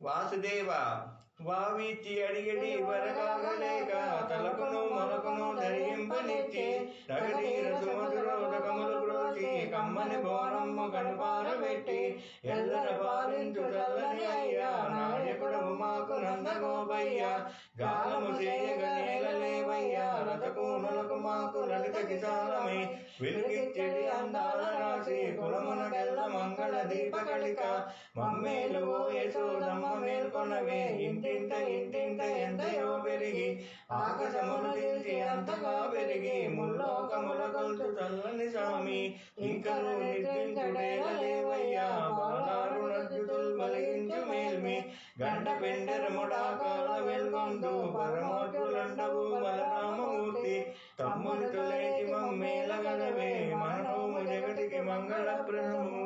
వాసుదేవ వావిచ్చి అడిగడి వరకాగలేక తలకును మొలకును ధరింపనిచ్చి నగరీర సుమధురోదకములు గ్రోచి కమ్మని బోనమ్ము కనుపారబెట్టి ఎల్లర పాలించు చల్లని అయ్యా నాయకుడవు మాకు నందగోపయ్య గాలము చేయగ నేలలేవయ్యా రథకూనులకు మాకు లలిత కిసాలమై వెలుగిచ్చడి అందాల రాశి కులమునకెల్ల మంగళ దీపకళిక. మమ్మేలు ఓ కొనవే. ఇంటింట ఇంటింట ఎంతయో పెరిగి ఆకాశమును తిరిగి అంతగా పెరిగి ముల్లోకముల గొంతు చల్లని స్వామి. ఇంకా లేవయ్యా మేల్మి. గంట పెండరముడాకాల వెల్గొందు పరమోటులండవు బలరామమూర్తి తమ్మునితో లేచి మేల గదవే మనోము జగటికి మంగళ ప్రణము